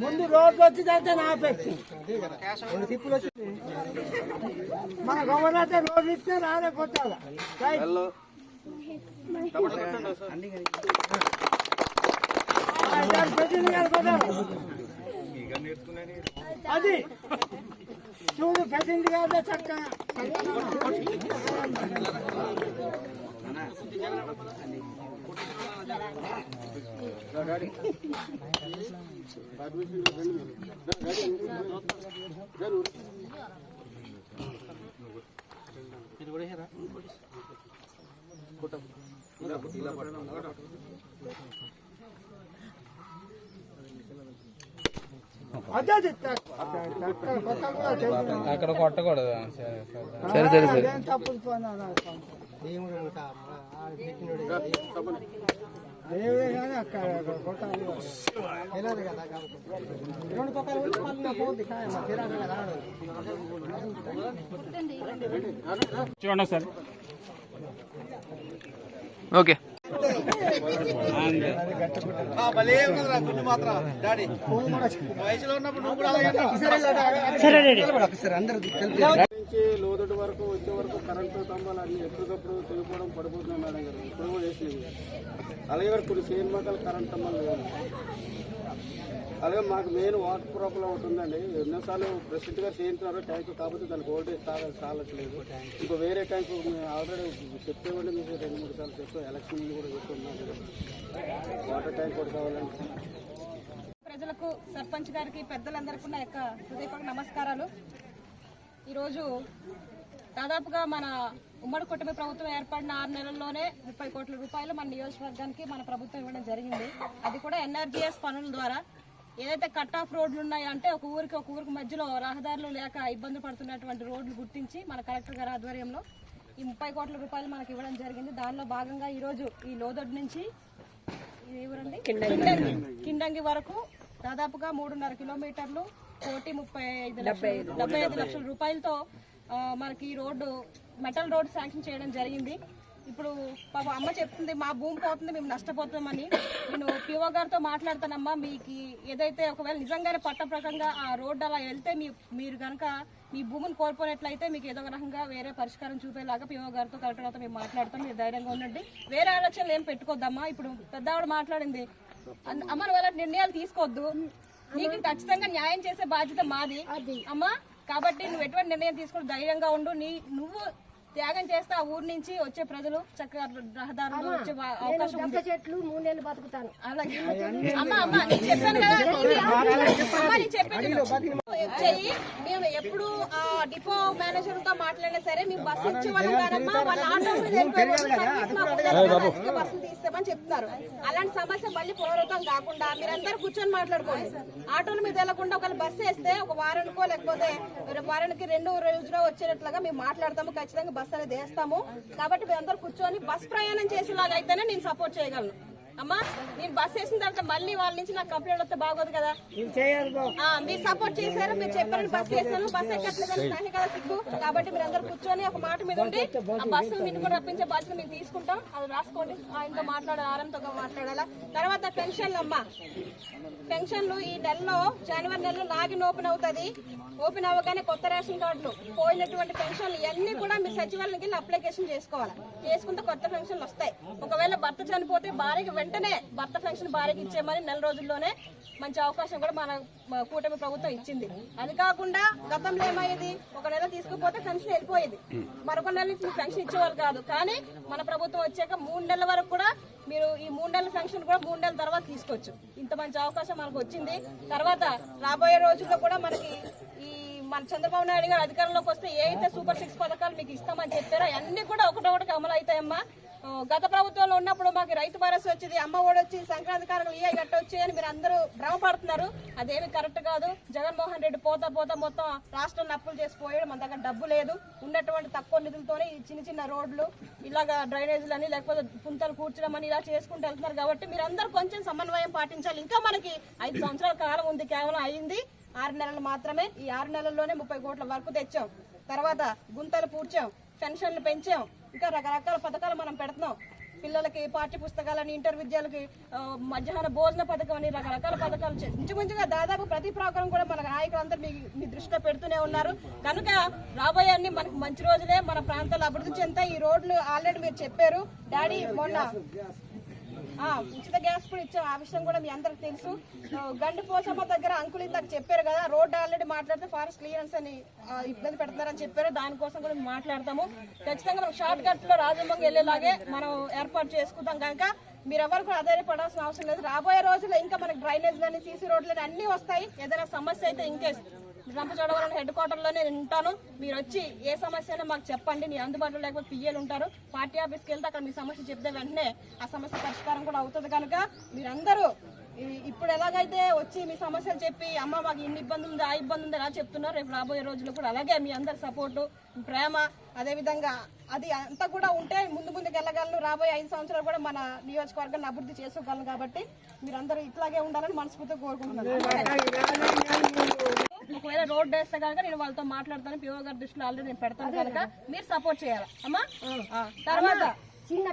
ముందు రోడ్లు వచ్చి అయితే నా పెట్టి. మన గవర్నర్ అయితే రోడ్లు ఇస్తే రాలే కొట్టాల? పెట్టింది కదా. అది. చూడు పెట్టింది కదా చక్క అదే అది చక్క. చక్క కొత్త కూడా చేస్తున్నాం. అక్కడ కొట్టకూడదు సరే సరే సరే తప్పులు పోయినా దేవుడే కానీ అక్కడ కొట్టాలి రెండు పక్కల ఉంటే మళ్ళీ పోద్ది కాయ మా కిరాణా కదా రాడు. చూడండి సార్ ఓకే నుంచి లోదటి వరకు వచ్చే వరకు కరెంటు స్తంభాలు అన్ని ఎప్పటికప్పుడు తెగిపోవడం పడిపోతున్నాయి మేడం గారు ఇప్పుడు కూడా వేసినవి అలాగే కొన్ని సేన్ మొక్కలు కరెంట్ స్తంభాలు లేవు. అలాగే మాకు మెయిన్ వాటర్ ప్రాబ్లం ఒకటి ఉందండి. ఎన్నోసార్లు ప్రెసిడెంట్ గారు ట్యాంక్ కాకపోతే దానికి ఓల్టేజ్ చాలా చాలట్లేదు ఇంకో వేరే ట్యాంక్ ఆల్రెడీ చెప్పేవండి మీకు రెండు మూడు సార్లు చెప్పాం ఎలక్షన్ కూడా చెప్తున్నాం వాటర్ ట్యాంక్ కూడా కావాలంటే. ప్రజలకు సర్పంచ్ గారికి పెద్దలందరికీ నా యొక్క హృదయపూర్వక నమస్కారాలు. ఈరోజు దాదాపుగా మన ఉమ్మడి కుటుంబ ప్రభుత్వం ఏర్పడిన ఆరు నెలల్లోనే ముప్పై కోట్ల రూపాయలు మన నియోజకవర్గానికి మన ప్రభుత్వం ఇవ్వడం జరిగింది. అది కూడా ఎన్ఆర్జీఎస్ పనుల ద్వారా. ఏదైతే కట్ ఆఫ్ రోడ్లు ఉన్నాయో అంటే ఒక ఊరికి ఒక ఊరికి మధ్యలో రహదారులు లేక ఇబ్బంది పడుతున్నటువంటి రోడ్లు గుర్తించి మన కలెక్టర్ గారి ఆధ్వర్యంలో ఈ ముప్పై కోట్ల రూపాయలు మనకి ఇవ్వడం జరిగింది. దానిలో భాగంగా ఈరోజు ఈ లోదొడ్డు నుంచి కిండంగి వరకు దాదాపుగా మూడున్నర కిలోమీటర్లు కోటి ముప్పై ఐదు లక్షలు డెబ్బై ఐదు లక్షల రూపాయలతో మనకి ఈ రోడ్డు మెటల్ రోడ్ శాంక్షన్ చేయడం జరిగింది. ఇప్పుడు పాప అమ్మ చెప్తుంది మా భూమి పోతుంది మేము నష్టపోతామని. నేను పిఓ గారితో మాట్లాడతానమ్మా మీకు ఏదైతే ఒకవేళ నిజంగానే పట్ట ప్రకంగా ఆ రోడ్డు అలా వెళ్తే మీ మీరు కనుక మీ భూమిని కోల్పోయినట్లయితే మీకు ఏదో ఒక రకంగా వేరే పరిష్కారం చూపేలాగా పిఓ గారితో కలెక్టర్ గారితో మేము మాట్లాడతాం మీరు ధైర్యంగా ఉండండి. వేరే ఆలోచనలు ఏం పెట్టుకోద్దమ్మా ఇప్పుడు పెద్దవాడు మాట్లాడింది అమ్మ నువ్వు అలాంటి నిర్ణయాలు తీసుకోవద్దు. నీకు ఖచ్చితంగా న్యాయం చేసే బాధ్యత మాది. అమ్మా కాబట్టి నువ్వు ఎటువంటి నిర్ణయం తీసుకుని ధైర్యంగా ఉండు. నీ నువ్వు త్యాగం చేస్తే ఆ ఊరు నుంచి వచ్చే ప్రజలు చక్కగా రహదారులు వచ్చే అవకాశం ఉంది. చెట్లు మూడు నెలలు బతుకుతాను. అలాగే. అమ్మ అమ్మ నేను చెప్పాను కదా అమ్మ నేను చెప్పాను చెయ్యి. మేము ఎప్పుడు ఆ డిపో మేనేజర్తో మాట్లాడినా సరే మేము బస్సు ఇచ్చేవాళ్ళం కాదమ్మా. వాళ్ళ ఆటో బస్సులు తీస్తామని చెప్తున్నారు. అలాంటి సమస్య మళ్ళీ పునరుద్ధం కాకుండా మీరందరూ కూర్చొని మాట్లాడుకోండి. ఆటోల మీద వెళ్ళకుండా ఒకవేళ బస్సు వేస్తే ఒక వారానికో లేకపోతే వారానికి రెండు రోజులో వచ్చేటట్లుగా మేము మాట్లాడతాము. ఖచ్చితంగా బస్సు అనేది వేస్తాము. కాబట్టి మీరందరూ కూర్చొని బస్ ప్రయాణం చేసేలాగా అయితేనే నేను సపోర్ట్ చేయగలను. అమ్మా నేను బస్ వేసిన తర్వాత మళ్ళీ వాళ్ళ నుంచి నాకు కంప్లైంట్ వస్తే బాగోదు కదా. మీరు సపోర్ట్ చేశారు మీరు చెప్పారని బస్ వేసాను బస్ ఎక్కట్లేదని నాకే కదా సిగ్గు. కాబట్టి మీరు అందరు కూర్చొని ఒక మాట మీద ఉండి ఆ బస్సు మీరు కూడా రప్పించే బాధ్యత మేము తీసుకుంటాం. అది రాసుకోండి. ఆయనతో మాట్లాడాలి ఆరంతో మాట్లాడాలా? తర్వాత పెన్షన్లు అమ్మా. పెన్షన్లు ఈ నెలలో జనవరి నెలలో లాగిన్ ఓపెన్ అవుతుంది. ఓపెన్ అవ్వగానే కొత్త రేషన్ కార్డులు పోయినటువంటి పెన్షన్లు ఇవన్నీ కూడా మీరు సచివాలయానికి వెళ్ళి అప్లికేషన్ చేసుకోవాలి? చేసుకుంటే కొత్త పెన్షన్లు వస్తాయి. ఒకవేళ భర్త చనిపోతే భార్యకి వెంటనే భర్త పెన్షన్ భార్యకి ఇచ్చేయమని నెల రోజుల్లోనే మంచి అవకాశం కూడా మన కూటమి ప్రభుత్వం ఇచ్చింది. అది కాకుండా గతంలో ఏమయ్యేది? ఒక నెల తీసుకుపోతే పెన్షన్ వెళ్ళిపోయేది. మరొక నెల నుంచి పెన్షన్ ఇచ్చేవాళ్ళు కాదు. కానీ మన ప్రభుత్వం వచ్చాక మూడు నెలల వరకు కూడా మీరు ఈ మూడు నెలల పెన్షన్ కూడా మూడు నెలల తర్వాత తీసుకోవచ్చు. ఇంత మంచి అవకాశం మనకు వచ్చింది. తర్వాత రాబోయే రోజుల్లో కూడా మనకి ఈ మన చంద్రబాబు నాయుడు గారు అధికారంలోకి వస్తే ఏ అయితే సూపర్ సిక్స్ పథకాలు మీకు ఇస్తామని చెప్పారో అన్ని కూడా ఒకటొకటి అమలు అవుతాయమ్మా. గత ప్రభుత్వంలో ఉన్నప్పుడు మాకు రైతు భరోసా వచ్చింది అమ్మ ఓడొచ్చి వచ్చి సంక్రాంతి కారణం ఏ గట్ట అని మీరు అందరూ భ్రమపడుతున్నారు అదేమి కరెక్ట్ కాదు. జగన్మోహన్ రెడ్డి పోతా పోతా మొత్తం రాష్ట్రం అప్పులు చేసి పోయాడు మన దగ్గర డబ్బు లేదు. ఉన్నటువంటి తక్కువ నిధులతోనే ఈ చిన్న చిన్న రోడ్లు ఇలాగా డ్రైనేజీలు అని లేకపోతే పుంతలు కూర్చడం అని ఇలా చేసుకుంటూ వెళ్తున్నారు కాబట్టి మీరు అందరూ కొంచెం సమన్వయం పాటించాలి. ఇంకా మనకి ఐదు సంవత్సరాల కాలం ఉంది కేవలం అయింది. ఆరు నెలలు మాత్రమే. ఈ ఆరు నెలల్లోనే ముప్పై కోట్ల వరకు తెచ్చాం. తర్వాత గుంతలు పూడ్చాం పెన్షన్లు పెంచాం. ఇంకా రకరకాల పథకాలు మనం పెడుతున్నాం. పిల్లలకి పాఠ్య పుస్తకాలని ఇంటర్ విద్యాలకి మధ్యాహ్న భోజన పథకం అని రకరకాల పథకాలు ఇంచుమించుగా దాదాపు ప్రతి ప్రోగ్రాం కూడా మన నాయకులందరూ మీ మీ దృష్టిలో పెడుతూనే ఉన్నారు. కనుక రాబోయే అన్ని మనకు మంచి రోజులే మన ప్రాంతాలు అభివృద్ధి చెందుతాయి. ఈ రోడ్లు ఆల్రెడీ మీరు చెప్పారు. డాడీ మొన్న ఉచిత గ్యాస్ కూడా ఇచ్చాం. ఆ విషయం కూడా మీ అందరికి తెలుసు. గండి పోచమ్మ దగ్గర అంకులు ఇందాక చెప్పారు కదా రోడ్ ఆల్రెడీ మాట్లాడితే ఫారెస్ట్ క్లియరెన్స్ అని ఇబ్బంది పెడతారని చెప్పారు. దానికోసం కూడా మేము మాట్లాడతాము. ఖచ్చితంగా మనం షార్ట్ కట్లో రాజమంగి వెళ్ళేలాగే మనం ఏర్పాటు చేసుకుంటాం కనుక. మీరు ఎవరు కూడా ఆధారపడాల్సిన అవసరం లేదు. రాబోయే రోజుల్లో ఇంకా మనకి డ్రైనేజ్లని సీసీ రోడ్లని అన్ని వస్తాయి. ఏదైనా సమస్య అయితే ఇంకేస్ రంపచోడవరం హెడ్ క్వార్టర్లోనే నేను ఉంటాను మీరు వచ్చి ఏ సమస్య అయినా మాకు చెప్పండి. మీ అందుబాటులో లేకపోతే పిఏలు ఉంటారు. పార్టీ ఆఫీస్కి వెళ్తే అక్కడ మీ సమస్య చెప్తే వెంటనే ఆ సమస్య పరిష్కారం కూడా అవుతుంది కనుక మీరందరూ ఇప్పుడు ఎలాగైతే వచ్చి మీ సమస్యలు చెప్పి అమ్మ మాకు ఇన్ని ఇబ్బంది ఉంది ఆ ఇబ్బంది ఉంది ఎలా చెప్తున్నారు. రేపు రాబోయే రోజుల్లో కూడా అలాగే మీ అందరి సపోర్టు ప్రేమ అదేవిధంగా అది అంతా కూడా ఉంటే ముందు ముందుకు వెళ్ళగలను. రాబోయే ఐదు సంవత్సరాలు కూడా మన నియోజకవర్గాన్ని అభివృద్ధి చేసుకోగలను కాబట్టి మీరందరూ ఇట్లాగే ఉండాలని మనస్ఫూర్తిగా కోరుకుంటున్నాను. ఒకవేళ రోడ్ వేస్తే కనుక నేను వాళ్ళతో మాట్లాడతాను. పిఓ గారి దృష్టిలో ఆల్రెడీ నేను పెడతాను కనుక మీరు సపోర్ట్ చేయాలి. అమ్మా? తర్వాత చిన్న